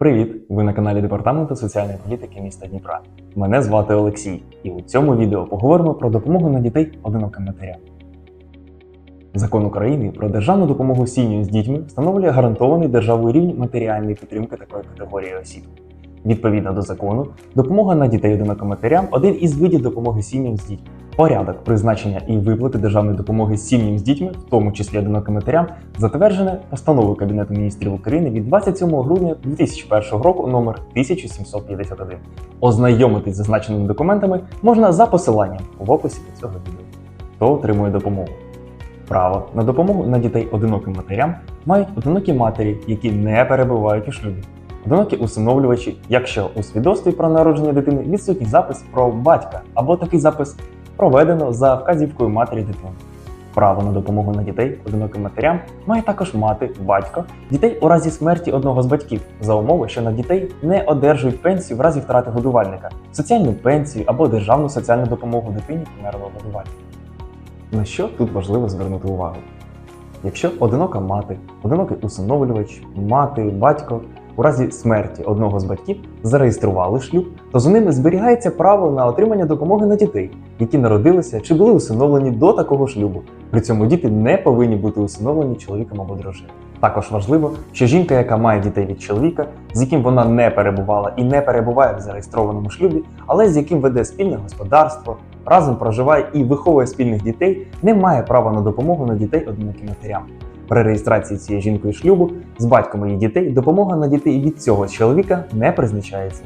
Привіт! Ви на каналі Департаменту соціальної політики міста Дніпра. Мене звати Олексій, і у цьому відео поговоримо про допомогу на дітей одиноким матерям. Закон України про державну допомогу сім'ям з дітьми встановлює гарантований державою рівень матеріальної підтримки такої категорії осіб. Відповідно до закону, допомога на дітей одиноким матерям один із видів допомоги сім'ям з дітьми. Порядок призначення і виплати державної допомоги сім'ям з дітьми, в тому числі одиноким матерям, затверджене постановою Кабінету міністрів України від 27 грудня 2001 року номер 1751. Ознайомитись з зазначеними документами можна за посиланням в описі до цього відео. Хто отримує допомогу? Право на допомогу на дітей одиноким матерям мають одинокі матері, які не перебувають у шлюбі. Одинокі усиновлювачі, якщо у свідоцтві про народження дитини відсутній запис про батька або такий запис проведено за вказівкою матері дитини. Право на допомогу на дітей одиноким матерям має також мати, батько, дітей у разі смерті одного з батьків за умови, що на дітей не одержують пенсію в разі втрати годувальника, соціальну пенсію або державну соціальну допомогу дитині померлого годувальника. На що тут важливо звернути увагу? Якщо одинока мати, одинокий усиновлювач, мати, батько у разі смерті одного з батьків зареєстрували шлюб, то за ними зберігається право на отримання допомоги на дітей, які народилися чи були усиновлені до такого шлюбу. При цьому діти не повинні бути усиновлені чоловіком або дружиною. Також важливо, що жінка, яка має дітей від чоловіка, з яким вона не перебувала і не перебуває в зареєстрованому шлюбі, але з яким веде спільне господарство, разом проживає і виховує спільних дітей, не має права на допомогу на дітей одиноким матерям. При реєстрації цієї жінкою шлюбу з батьком її дітей допомога на дітей від цього чоловіка не призначається.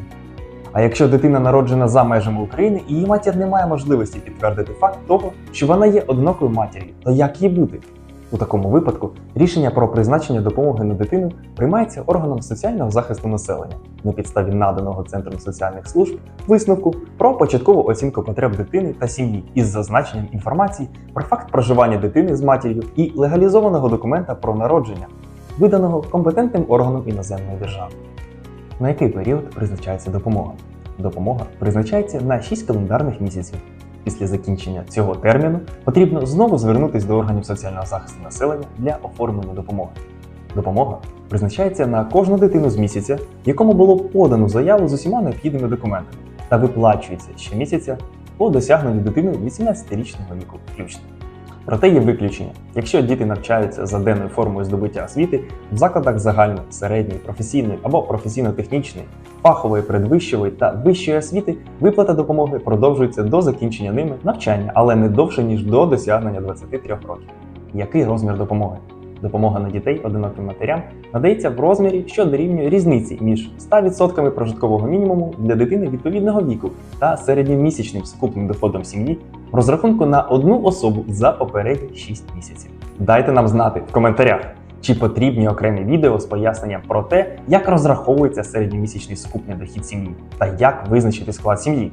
А якщо дитина народжена за межами України і її матір не має можливості підтвердити факт того, що вона є одинокою матір'ю, то як їй бути? У такому випадку рішення про призначення допомоги на дитину приймається органом соціального захисту населення на підставі наданого Центром соціальних служб висновку про початкову оцінку потреб дитини та сім'ї із зазначенням інформації про факт проживання дитини з матір'ю і легалізованого документа про народження, виданого компетентним органом іноземної держави. На який період призначається допомога? Допомога призначається на 6 календарних місяців. Після закінчення цього терміну потрібно знову звернутися до органів соціального захисту населення для оформлення допомоги. Допомога призначається на кожну дитину з місяця, якому було подано заяву з усіма необхідними документами, та виплачується щомісяця по досягненню дитини 18-річного віку включно. Проте є виключення. Якщо діти навчаються за денною формою здобуття освіти в закладах загальної, середньої, професійної або професійно-технічної, фахової, передвищої та вищої освіти, виплата допомоги продовжується до закінчення ними навчання, але не довше ніж до досягнення 23 років. Який розмір допомоги? Допомога на дітей одиноким матерям надається в розмірі, що дорівнює різниці між 100% прожиткового мінімуму для дитини відповідного віку та середньомісячним сукупним доходом сім'ї в розрахунку на одну особу за попередні 6 місяців. Дайте нам знати в коментарях, чи потрібні окремі відео з поясненням про те, як розраховується середньомісячний сукупний дохід сім'ї та як визначити склад сім'ї.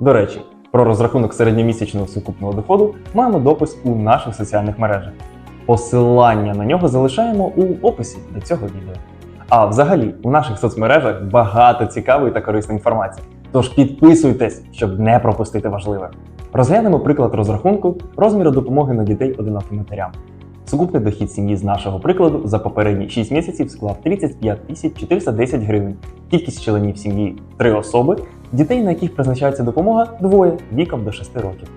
До речі, про розрахунок середньомісячного сукупного доходу маємо допис у наших соціальних мережах. Посилання на нього залишаємо у описі до цього відео. А взагалі, у наших соцмережах багато цікавої та корисної інформації. Тож підписуйтесь, щоб не пропустити важливе. Розглянемо приклад розрахунку розміру допомоги на дітей одиноким матерям. Сукупний дохід сім'ї з нашого прикладу за попередні 6 місяців склав 35 тисяч 410 гривень. Кількість членів сім'ї 3 особи, дітей, на яких призначається допомога двоє віком до 6 років.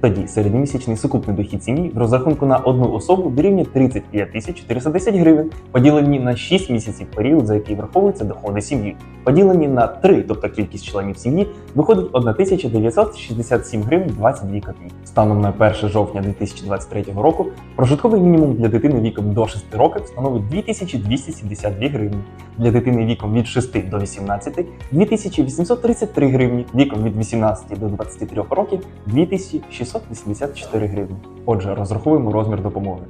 Тоді середньомісячний сукупний дохід сім'ї в розрахунку на одну особу дорівнює 35 тисяч 410 гривень, поділені на 6 місяців період, за який враховуються доходи сім'ї. Поділені на 3, тобто кількість членів сім'ї, виходить 1967 гривень 22 копійки. Станом на 1 жовтня 2023 року прожитковий мінімум для дитини віком до 6 років становить 2272 гривні. Для дитини віком від 6 до 18 2833 гривні, віком від 18 до 23 років 2684 гривні. Отже, розраховуємо розмір допомоги.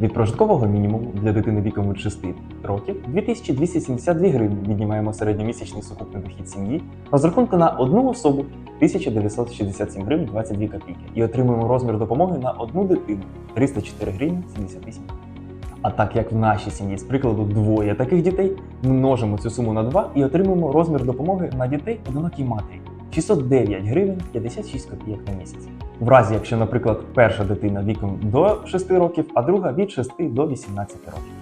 Від прожиткового мінімуму для дитини віком від 6 років 2272 гривні віднімаємо середньомісячний сукупний дохід сім'ї, розрахунку на одну особу 1967 гривень 22 копійки і отримуємо розмір допомоги на одну дитину 304 гривні 78 а так як в нашій сім'ї, з прикладу, двоє таких дітей, множимо цю суму на 2 і отримуємо розмір допомоги на дітей одинокій матері 609 гривень 56 копійок на місяць. В разі, якщо, наприклад, перша дитина віком до 6 років, а друга від 6 до 18 років.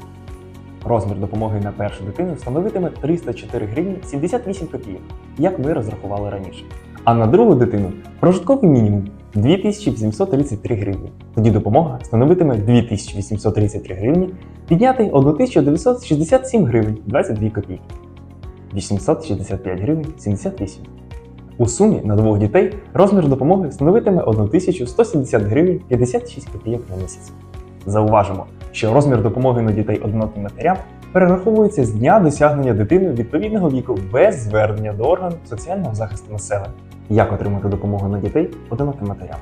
розмір допомоги на першу дитину становитиме 304 гривні 78 копійок, як ми розрахували раніше. А на другу дитину прожитковий мінімум 2833 гривні. Тоді допомога становитиме 2833 гривні, підняти 1967 гривень 22 копійки. 865 гривень 78. У сумі на двох дітей розмір допомоги становитиме 1170 гривень 56 копійок на місяць. Зауважимо, що розмір допомоги на дітей одиноким матерям перераховується з дня досягнення дитини відповідного віку без звернення до органу соціального захисту населення. Як отримати допомогу на дітей одиноким матерям?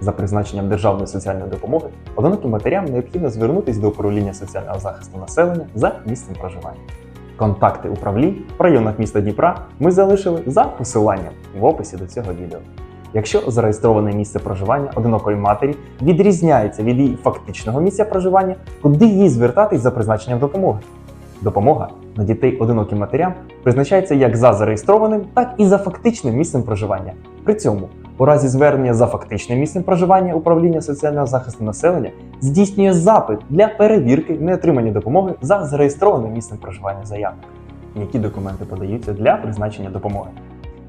За призначенням державної соціальної допомоги одиноким матерям необхідно звернутися до управління соціального захисту населення за місцем проживання. Контакти управлінь в районах міста Дніпра ми залишили за посиланням в описі до цього відео. Якщо зареєстроване місце проживання одинокої матері відрізняється від її фактичного місця проживання, куди їй звертатись за призначенням допомоги? Допомога на дітей одиноким матерям призначається як за зареєстрованим, так і за фактичним місцем проживання. При цьому, у разі звернення за фактичним місцем проживання управління соціального захисту населення здійснює запит для перевірки неотримання допомоги за зареєстрованим місцем проживання заявника. Які документи подаються для призначення допомоги?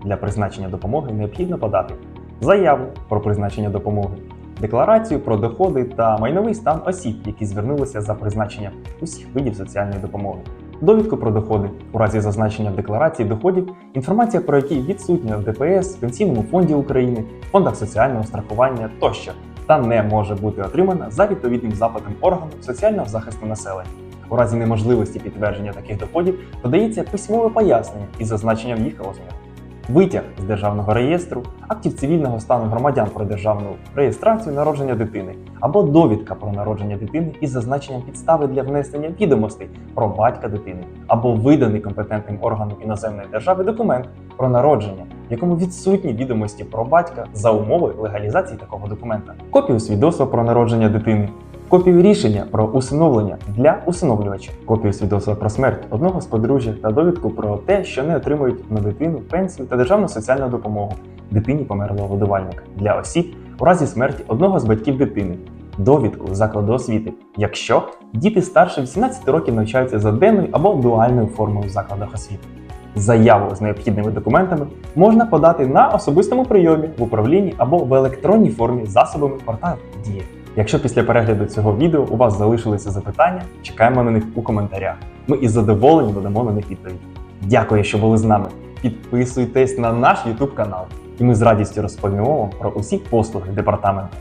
Для призначення допомоги необхідно подати заяву про призначення допомоги, декларацію про доходи та майновий стан осіб, які звернулися за призначенням усіх видів соціальної допомоги, довідку про доходи у разі зазначення в декларації доходів, інформація про які відсутня в ДПС, Пенсійному фонді України, фондах соціального страхування тощо, та не може бути отримана за відповідним запитом органу соціального захисту населення. У разі неможливості підтвердження таких доходів подається письмове пояснення із зазначенням їх розміру. Витяг з державного реєстру, актів цивільного стану громадян про державну реєстрацію народження дитини або довідка про народження дитини із зазначенням підстави для внесення відомостей про батька дитини, або виданий компетентним органом іноземної держави документ про народження, в якому відсутні відомості про батька за умови легалізації такого документа, копію свідоцтва про народження дитини, копію рішення про усиновлення для усиновлювача, копію свідоцтва про смерть одного з подружжя та довідку про те, що не отримують на дитину пенсію та державну соціальну допомогу дитині померлого годувальника для осіб у разі смерті одного з батьків дитини. Довідку закладу освіти, якщо діти старше 18 років навчаються за денною або дуальною формою в закладах освіти. Заяву з необхідними документами можна подати на особистому прийомі в управлінні або в електронній формі засобами порталу Дія. Якщо після перегляду цього відео у вас залишилися запитання, чекаємо на них у коментарях. Ми із задоволенням дамо на них відповідь. Дякую, що були з нами. Підписуйтесь на наш YouTube канал, і ми з радістю розповімо вам про усі послуги департаменту.